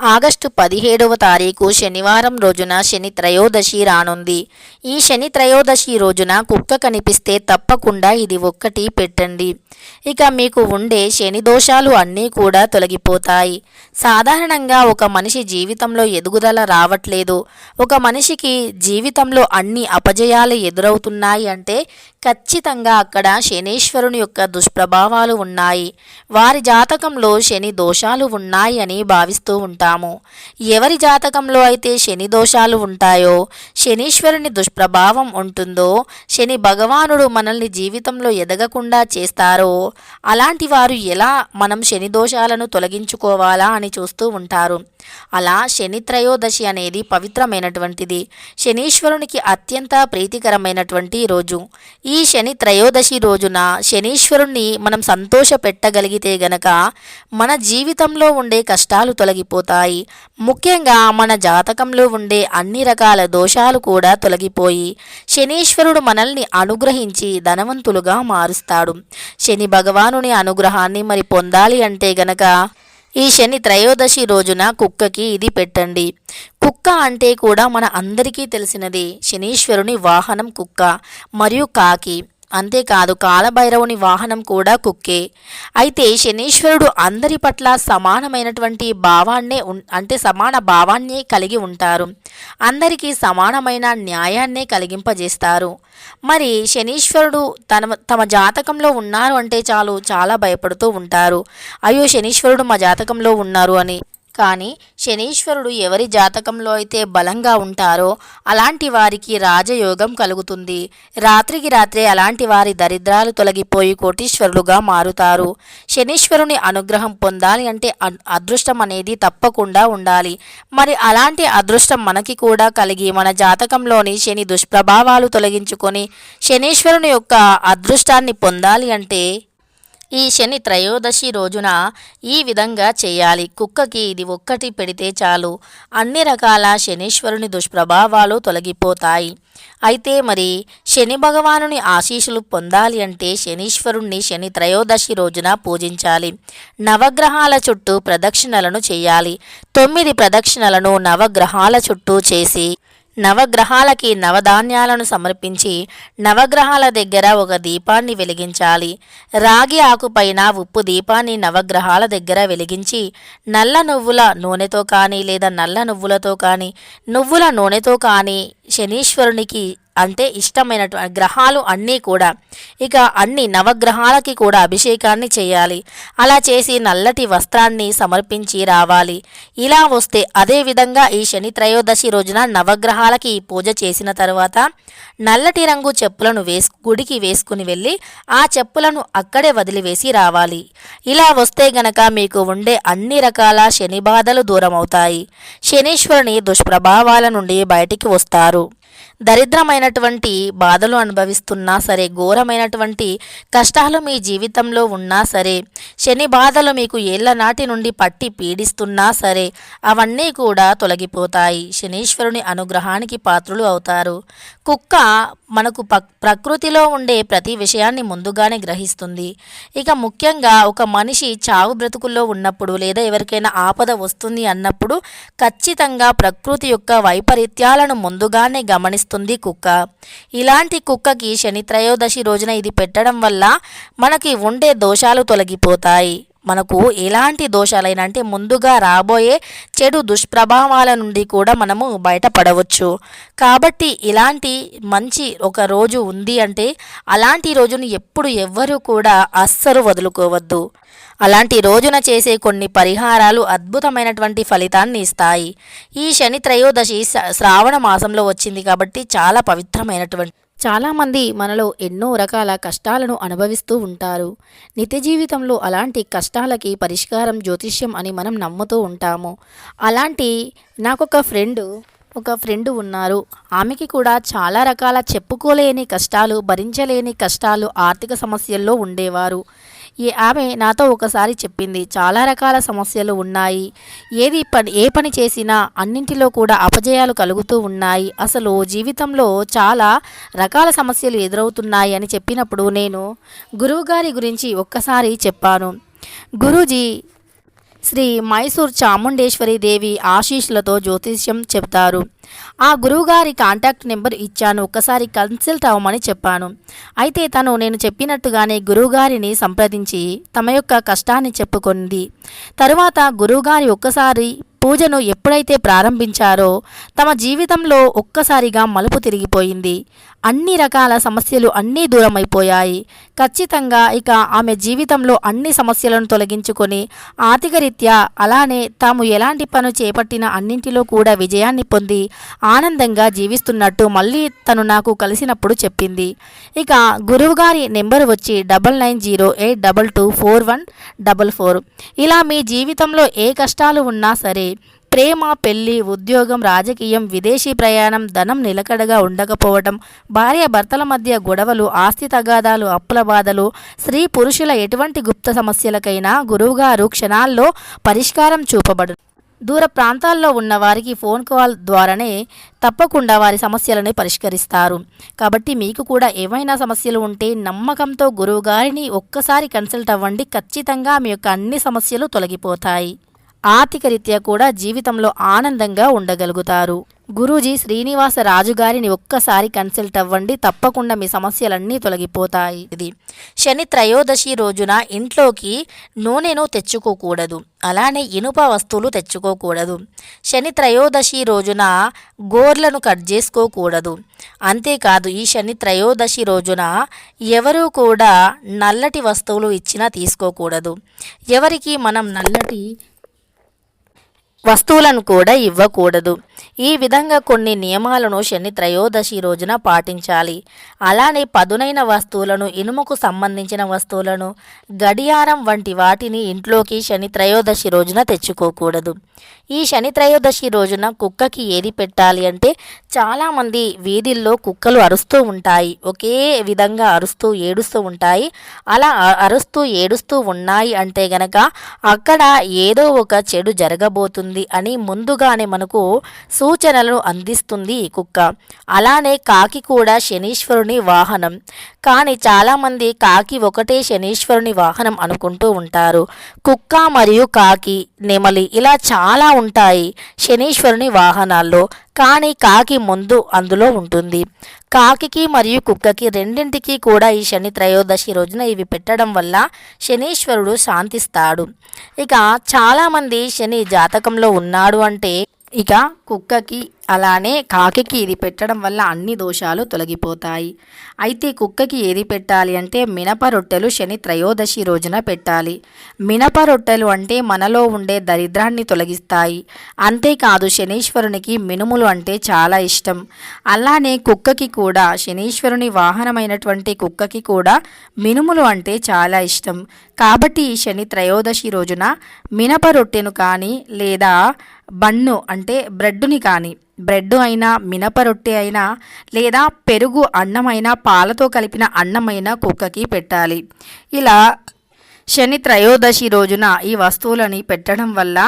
August పదిహేడవ తారీఖు శనివారం రోజున శని త్రయోదశి రానుంది. ఈ శని త్రయోదశి రోజున కుక్క కనిపిస్తే తప్పకుండా ఇది ఒక్కటి పెట్టండి. ఇక మీకు ఉండే శని దోషాలు అన్నీ కూడా తొలగిపోతాయి. సాధారణంగా ఒక మనిషి జీవితంలో ఎదుగుదల రావట్లేదు. ఒక మనిషికి జీవితంలో అన్ని అపజయాలు ఎదురవుతున్నాయి అంటే ఖచ్చితంగా అక్కడ శనీశ్వరుని యొక్క దుష్ప్రభావాలు ఉన్నాయి. వారి జాతకంలో శని దోషాలు ఉన్నాయి అని భావిస్తూ ఉంటాము. ఎవరి జాతకంలో అయితే శని దోషాలు ఉంటాయో శనీశ్వరుని దుష్ప్రభావం ఉంటుందో శని భగవానుడు మనల్ని జీవితంలో ఎదగకుండా చేస్తారో అలాంటి వారు ఎలా మనం శని దోషాలను తొలగించుకోవాలా అని చూస్తూ ఉంటారు. అలా శని త్రయోదశి అనేది పవిత్రమైనటువంటిది. శనీశ్వరునికి అత్యంత ప్రీతికరమైనటువంటి రోజు. ఈ శని త్రయోదశి రోజున శనీశ్వరుణ్ణి మనం సంతోష పెట్టగలిగితే గనక మన జీవితంలో ఉండే కష్టాలు తొలగిపోతాయి. ముఖ్యంగా మన జాతకంలో ఉండే అన్ని రకాల దోషాలు కూడా తొలగిపోయి శనీశ్వరుడు మనల్ని అనుగ్రహించి ధనవంతులుగా మారుస్తాడు. శని భగవానుని అనుగ్రహాన్ని మరి పొందాలి అంటే గనక ఈ శని త్రయోదశి రోజున కుక్కకి ఇది పెట్టండి. కుక్క అంటే కూడా మన అందరికీ తెలిసినది. శనీశ్వరుని వాహనం కుక్క మరియు కాకి. అంతేకాదు కాలభైరవుని వాహనం కూడా కుక్కే. అయితే శనీశ్వరుడు అందరి పట్ల సమానమైనటువంటి భావాన్నే అంటే సమాన భావాన్నే కలిగి ఉంటారు. అందరికీ సమానమైన న్యాయాన్నే కలిగింపజేస్తారు. మరి శనీశ్వరుడు తన తమ జాతకంలో ఉన్నారు అంటే చాలు చాలా భయపడుతూ ఉంటారు. అయ్యో శనీశ్వరుడు మా జాతకంలో ఉన్నారు అని. కానీ శనీశ్వరుడు ఎవరి జాతకంలో అయితే బలంగా ఉంటారో అలాంటి వారికి రాజయోగం కలుగుతుంది. రాత్రికి రాత్రే అలాంటి వారి దరిద్రాలు తొలగిపోయి కోటీశ్వరులుగా మారుతారు. శనీశ్వరుని అనుగ్రహం పొందాలి అంటే అదృష్టం అనేది తప్పకుండా ఉండాలి. మరి అలాంటి అదృష్టం మనకి కూడా కలిగి మన జాతకంలోని శని దుష్ప్రభావాలు తొలగించుకొని శనీశ్వరుని యొక్క అదృష్టాన్ని పొందాలి అంటే ఈ శని త్రయోదశి రోజున ఈ విధంగా చేయాలి. కుక్కకి ఇది ఒక్కటి పెడితే చాలు. అన్ని రకాల శనీశ్వరుని దుష్ప్రభావాలు తొలగిపోతాయి. అయితే మరి శని భగవానుని ఆశీస్సులు పొందాలి అంటే శనీశ్వరుణ్ణి శని త్రయోదశి రోజున పూజించాలి. నవగ్రహాల చుట్టూ ప్రదక్షిణలను చేయాలి. తొమ్మిది ప్రదక్షిణలను నవగ్రహాల చుట్టూ చేసి నవగ్రహాలకి నవధాన్యాలను సమర్పించి నవగ్రహాల దగ్గర ఒక దీపాన్ని వెలిగించాలి. రాగి ఆకుపైన ఉప్పు దీపాన్ని నవగ్రహాల దగ్గర వెలిగించి నల్ల నువ్వుల నూనెతో కానీ లేదా నల్ల నువ్వులతో కానీ నువ్వుల నూనెతో కానీ శనీశ్వరునికి అంటే ఇష్టమైనటువంటి గ్రహాలు అన్నీ కూడా. ఇక అన్ని నవగ్రహాలకి కూడా అభిషేకాన్ని చేయాలి. అలా చేసి నల్లటి వస్త్రాన్ని సమర్పించి రావాలి. ఇలా వస్తే అదే విధంగా ఈ శని త్రయోదశి రోజున నవగ్రహాలకి పూజ చేసిన తర్వాత నల్లటి రంగు చెప్పులను వేసు గుడికి వేసుకుని వెళ్ళి ఆ చెప్పులను అక్కడే వదిలివేసి రావాలి. ఇలా వస్తే గనక మీకు ఉండే అన్ని రకాల శని బాధలు దూరం అవుతాయి శనీశ్వరుని దుష్ప్రభావాల నుండి బయటికి వస్తారు. దరిద్రమైనటువంటి బాధలు అనుభవిస్తున్నా సరే ఘోరమైనటువంటి కష్టాలు మీ జీవితంలో ఉన్నా సరే శని బాధలు మీకు ఏళ్ళ నాటి నుండి పట్టి పీడిస్తున్నా సరే అవన్నీ కూడా తొలగిపోతాయి. శనీశ్వరుని అనుగ్రహానికి పాత్రులు అవుతారు. కుక్క మనకు పక్- ప్రకృతిలో ఉండే ప్రతి విషయాన్ని ముందుగానే గ్రహిస్తుంది. ఇక ముఖ్యంగా ఒక మనిషి చావు బ్రతుకుల్లో ఉన్నప్పుడు లేదా ఎవరికైనా ఆపద వస్తుంది అన్నప్పుడు ఖచ్చితంగా ప్రకృతి యొక్క వైపరీత్యాలను ముందుగానే గమనిస్తుంది కుక్క. ఇలాంటి కుక్కకి శని త్రయోదశి రోజున ఇది పెట్టడం వల్ల మనకి ఉండే దోషాలు తొలగిపోతాయి. మనకు ఎలాంటి దోషాలైనా అంటే ముందుగా రాబోయే చెడు దుష్ప్రభావాల నుండి కూడా మనము బయటపడవచ్చు. కాబట్టి ఇలాంటి మంచి ఒక రోజు ఉంది అంటే అలాంటి రోజును ఎప్పుడు ఎవ్వరూ కూడా అస్సలు వదులుకోవద్దు. అలాంటి రోజున చేసే కొన్ని పరిహారాలు అద్భుతమైనటువంటి ఫలితాన్ని ఇస్తాయి. ఈ శని త్రయోదశి శ్రావణ మాసంలో వచ్చింది కాబట్టి చాలా పవిత్రమైనటువంటి చాలామంది మనలో ఎన్నో రకాల కష్టాలను అనుభవిస్తూ ఉంటారు. నిత్య జీవితంలో అలాంటి కష్టాలకి పరిష్కారం జ్యోతిష్యం అని మనం నమ్ముతూ ఉంటాము. అలాంటి నాకొక ఫ్రెండు ఒక ఫ్రెండ్ ఉన్నారు. ఆమెకి కూడా చాలా రకాల చెప్పుకోలేని కష్టాలు భరించలేని కష్టాలు ఆర్థిక సమస్యల్లో ఉండేవారు. ఈ ఆమె నాతో ఒకసారి చెప్పింది. చాలా రకాల సమస్యలు ఉన్నాయి. ఏది పని ఏ పని చేసినా అన్నింటిలో కూడా అపజయాలు కలుగుతూ ఉన్నాయి. అసలు జీవితంలో చాలా రకాల సమస్యలు ఎదురవుతున్నాయి అని చెప్పినప్పుడు నేను గురువుగారి గురించి ఒక్కసారి చెప్పాను. గురూజీ శ్రీ మైసూర్ చాముండేశ్వరి దేవి ఆశీస్సులతో జ్యోతిష్యం చెప్తారు. ఆ గురువుగారి కాంటాక్ట్ నెంబర్ ఇచ్చాను. ఒక్కసారి కన్సల్ట్ అవ్వమని చెప్పాను. అయితే తను నేను చెప్పినట్టుగానే గురువుగారిని సంప్రదించి తమ యొక్క కష్టాన్ని చెప్పుకుంది. తరువాత గురువుగారి ఒక్కసారి పూజను ఎప్పుడైతే ప్రారంభించారో తమ జీవితంలో ఒక్కసారిగా మలుపు తిరిగిపోయింది. అన్ని రకాల సమస్యలు అన్నీ దూరమైపోయాయి. ఖచ్చితంగా ఇక ఆమె జీవితంలో అన్ని సమస్యలను తొలగించుకొని ఆర్థిక రీత్యా అలానే తాము ఎలాంటి పను చేపట్టిన అన్నింటిలో కూడా విజయాన్ని పొంది ఆనందంగా జీవిస్తున్నట్టు మళ్ళీ తను నాకు కలిసినప్పుడు చెప్పింది. ఇక గురువుగారి నెంబర్ వచ్చి double nine zero eight double two four one double four. ఇలా మీ జీవితంలో ఏ కష్టాలు ఉన్నా సరే ప్రేమ పెళ్ళి ఉద్యోగం రాజకీయం విదేశీ ప్రయాణం ధనం నిలకడగా ఉండకపోవటం భార్య భర్తల మధ్య గొడవలు ఆస్తి తగాదాలు అప్పుల బాధలు స్త్రీ పురుషుల ఎటువంటి గుప్త సమస్యలకైనా గురువుగారు క్షణాల్లో పరిష్కారం చూపబడు. దూర ప్రాంతాల్లో ఉన్న వారికి ఫోన్ కాల్ ద్వారానే తప్పకుండా వారి సమస్యలను పరిష్కరిస్తారు. కాబట్టి మీకు కూడా ఏమైనా సమస్యలు ఉంటే నమ్మకంతో గురువుగారిని ఒక్కసారి కన్సల్ట్ అవ్వండి. ఖచ్చితంగా మీ యొక్క అన్ని సమస్యలు తొలగిపోతాయి. ఆర్థిక రీత్యా కూడా జీవితంలో ఆనందంగా ఉండగలుగుతారు. గురూజీ శ్రీనివాస రాజు గారిని ఒక్కసారి కన్సల్ట్ అవ్వండి తప్పకుండా మీ సమస్యలన్నీ తొలగిపోతాయి. ఇది శని త్రయోదశి రోజున ఇంట్లోకి నూనెను తెచ్చుకోకూడదు అలానే ఇనుప వస్తువులు తెచ్చుకోకూడదు. శని త్రయోదశి రోజున గోర్లను కట్ చేసుకోకూడదు. అంతేకాదు ఈ శని త్రయోదశి రోజున ఎవరూ కూడా నల్లటి వస్తువులు ఇచ్చినా తీసుకోకూడదు. ఎవరికి మనం నల్లటి వస్తువులను కూడా ఇవ్వకూడదు. ఈ విధంగా కొన్ని నియమాలను శని త్రయోదశి రోజున పాటించాలి. అలానే పదునైన వస్తువులను ఇనుముకు సంబంధించిన వస్తువులను గడియారం వంటి వాటిని ఇంట్లోకి శని త్రయోదశి రోజున తెచ్చుకోకూడదు. ఈ శని త్రయోదశి రోజున కుక్కకి ఏది పెట్టాలి అంటే చాలామంది వీధుల్లో కుక్కలు అరుస్తూ ఉంటాయి. ఒకే విధంగా అరుస్తూ ఏడుస్తూ ఉంటాయి. అలా అరుస్తూ ఏడుస్తూ ఉన్నాయి అంటే గనక అక్కడ ఏదో ఒక చెడు జరగబోతుంది అని ముందుగానే మనకు సూచనలను అందిస్తుంది ఈ కుక్క. అలానే కాకి కూడా శనీశ్వరుని వాహనం. కానీ చాలామంది కాకి ఒకటే శనీశ్వరుని వాహనం అనుకుంటూ ఉంటారు. కుక్క మరియు కాకి నెమలి ఇలా చాలా ఉంటాయి. శనీశ్వరుని వాహనాల్లో కానీ కాకి ముందు అందులో ఉంటుంది. కాకి మరియు కుక్కకి రెండింటికి కూడా ఈ శని త్రయోదశి రోజున ఇవి పెట్టడం వల్ల శనీశ్వరుడు శాంతిస్తాడు. ఇక చాలామంది శని జాతకంలో ఉన్నాడు అంటే ఇక కుక్కకి అలానే కాకికి ఇది పెట్టడం వల్ల అన్ని దోషాలు తొలగిపోతాయి. అయితే కుక్కకి ఏది పెట్టాలి అంటే మినప రొట్టెలు శని త్రయోదశి రోజున పెట్టాలి. మినప రొట్టెలు అంటే మనలో ఉండే దరిద్రాన్ని తొలగిస్తాయి. అంతేకాదు శనీశ్వరునికి మినుములు అంటే చాలా ఇష్టం. అలానే కుక్కకి కూడా శనీశ్వరుని వాహనమైనటువంటి కుక్కకి కూడా మినుములు అంటే చాలా ఇష్టం. కాబట్టి ఈ శని త్రయోదశి రోజున మినప రొట్టెను కానీ లేదా బన్ను అంటే బ్రెడ్డుని కానీ బ్రెడ్ అయినా మినప రొట్టె అయినా లేదా పెరుగు అన్నమైనా పాలతో కలిపిన అన్నమైనా కుక్కకి పెట్టాలి. ఇలా శని త్రయోదశి రోజున ఈ వస్తువులని పెట్టడం వల్ల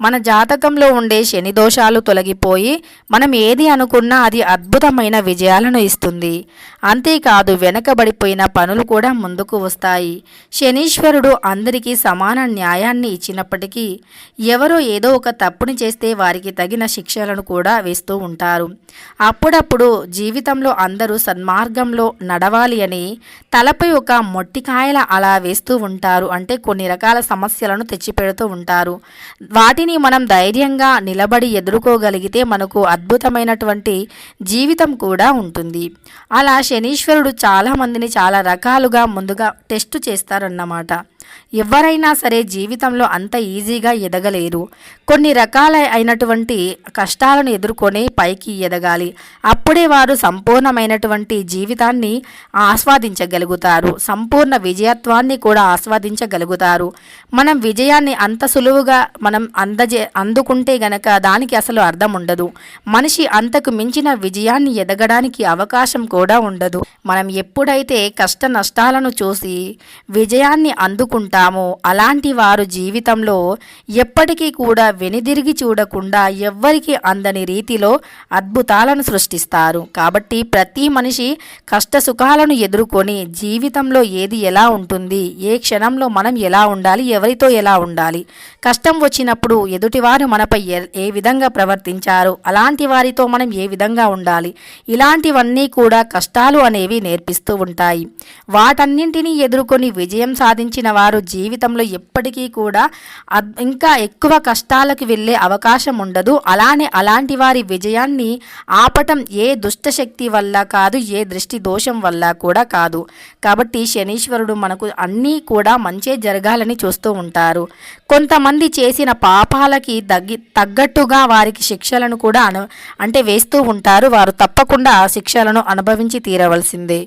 మన జాతకంలో ఉండే శని దోషాలు తొలగిపోయి మనం ఏది అనుకున్నా అది అద్భుతమైన విజయాలను ఇస్తుంది. అంతేకాదు వెనకబడిపోయిన పనులు కూడా ముందుకు వస్తాయి. శనీశ్వరుడు అందరికీ సమాన న్యాయాన్ని ఇచ్చినప్పటికీ ఎవరో ఏదో ఒక తప్పుని చేస్తే వారికి తగిన శిక్షలను కూడా వేస్తూ ఉంటారు. అప్పుడప్పుడు జీవితంలో అందరూ సన్మార్గంలో నడవాలి అని తలపై ఒక మొట్టికాయల అలా వేస్తూ ఉంటారు. అంటే కొన్ని రకాల సమస్యలను తెచ్చిపెడుతూ ఉంటారు. వాటిని మనం ధైర్యంగా నిలబడి ఎదుర్కోగలిగితే మనకు అద్భుతమైనటువంటి జీవితం కూడా ఉంటుంది. అలా శనీశ్వరుడు చాలామందిని చాలా రకాలుగా ముందుగా టెస్ట్ చేస్తారన్నమాట. ఎవరైనా సరే జీవితంలో అంత ఈజీగా ఎదగలేరు. కొన్ని రకాల అయినటువంటి కష్టాలను ఎదుర్కొని పైకి ఎదగాలి. అప్పుడే వారు సంపూర్ణమైనటువంటి జీవితాన్ని ఆస్వాదించగలుగుతారు. సంపూర్ణ విజయత్వాన్ని కూడా ఆస్వాదించగలుగుతారు. మనం విజయాన్ని అంత సులువుగా మనం అందజే అందుకుంటే గనక దానికి అసలు అర్థం ఉండదు. మనిషి అంతకు మించిన విజయాన్ని ఎదగడానికి అవకాశం కూడా ఉండదు. మనం ఎప్పుడైతే కష్ట నష్టాలను చూసి విజయాన్ని అందుకుంటాం ఉంటాము అలాంటి వారు జీవితంలో ఎప్పటికీ కూడా వెనుదిరిగి చూడకుండా ఎవ్వరికి అందని రీతిలో అద్భుతాలను సృష్టిస్తారు. కాబట్టి ప్రతి మనిషి కష్ట సుఖాలను ఎదుర్కొని జీవితంలో ఏది ఎలా ఉంటుంది ఏ క్షణంలో మనం ఎలా ఉండాలి ఎవరితో ఎలా ఉండాలి కష్టం వచ్చినప్పుడు ఎదుటివారు మనపై ఎ- ఏ విధంగా ప్రవర్తించారు అలాంటి వారితో మనం ఏ విధంగా ఉండాలి ఇలాంటివన్నీ కూడా కష్టాలు అనేవి నేర్పిస్తూ ఉంటాయి. వాటన్నింటినీ ఎదుర్కొని విజయం సాధించిన వారు జీవితంలో ఎప్పటికీ కూడా ఇంకా ఎక్కువ కష్టాలకు వెళ్ళే అవకాశం ఉండదు. అలానే అలాంటి వారి విజయాన్ని ఆపటం ఏ దుష్టశక్తి వల్ల కాదు ఏ దృష్టి దోషం వల్ల కూడా కాదు. కాబట్టి శనీశ్వరుడు మనకు అన్నీ కూడా మంచే జరగాలని చూస్తూ ఉంటారు. కొంతమంది చేసిన పాపాలకి తగ్గి తగ్గట్టుగా వారికి శిక్షలను కూడా అను అంటే వేస్తూ ఉంటారు. వారు తప్పకుండా శిక్షలను అనుభవించి తీరవలసిందే.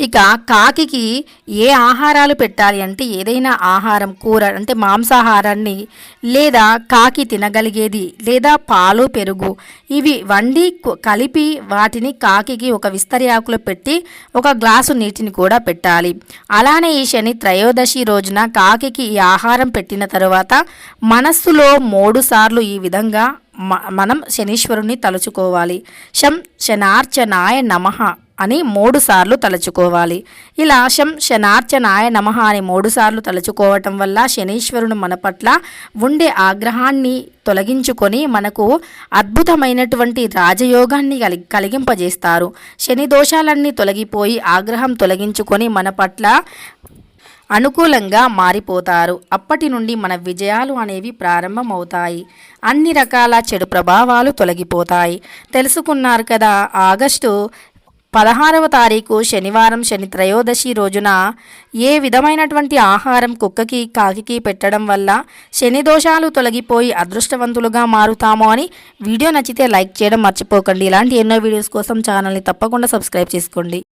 ఇక కాకికి ఏ ఆహారాలు పెట్టాలి అంటే ఏదైనా ఆహారం కూర అంటే మాంసాహారాన్ని లేదా కాకి తినగలిగేది లేదా పాలు పెరుగు ఇవి వండి కలిపి వాటిని కాకి ఒక విస్తరి ఆకులో పెట్టి ఒక గ్లాసు నీటిని కూడా పెట్టాలి. అలానే ఈ శని త్రయోదశి రోజున కాకికి ఈ ఆహారం పెట్టిన తరువాత మనస్సులో మూడు సార్లు ఈ విధంగా మ- మనం శనీశ్వరుని తలుచుకోవాలి. శం శనార్చనాయ నమః. అని మూడు సార్లు తలుచుకోవాలి. ఇలా శం శనార్చనాయ నమః అని మూడు సార్లు తలుచుకోవటం వల్ల శనీశ్వరుడు మన పట్ల ఉండే ఆగ్రహాన్ని తొలగించుకొని మనకు అద్భుతమైనటువంటి రాజయోగాన్ని కలి కలిగింపజేస్తారు. శని దోషాలన్నీ తొలగిపోయి ఆగ్రహం తొలగించుకొని మన పట్ల అనుకూలంగా మారిపోతారు. అప్పటి నుండి మన విజయాలు అనేవి ప్రారంభమవుతాయి. అన్ని రకాల చెడు ప్రభావాలు తొలగిపోతాయి. తెలుసుకున్నారు కదా ఆగస్టు పదహారవ తారీఖు శనివారం శని త్రయోదశి రోజున ఏ విధమైనటువంటి ఆహారం కుక్కకి కాకికి పెట్టడం వల్ల శని దోషాలు తొలగిపోయి అదృష్టవంతులుగా మారుతామో అని వీడియో నచ్చితే లైక్ చేయడం మర్చిపోకండి. ఇలాంటి ఎన్నో వీడియోస్ కోసం ఛానల్ని తప్పకుండా సబ్స్క్రైబ్ చేసుకోండి.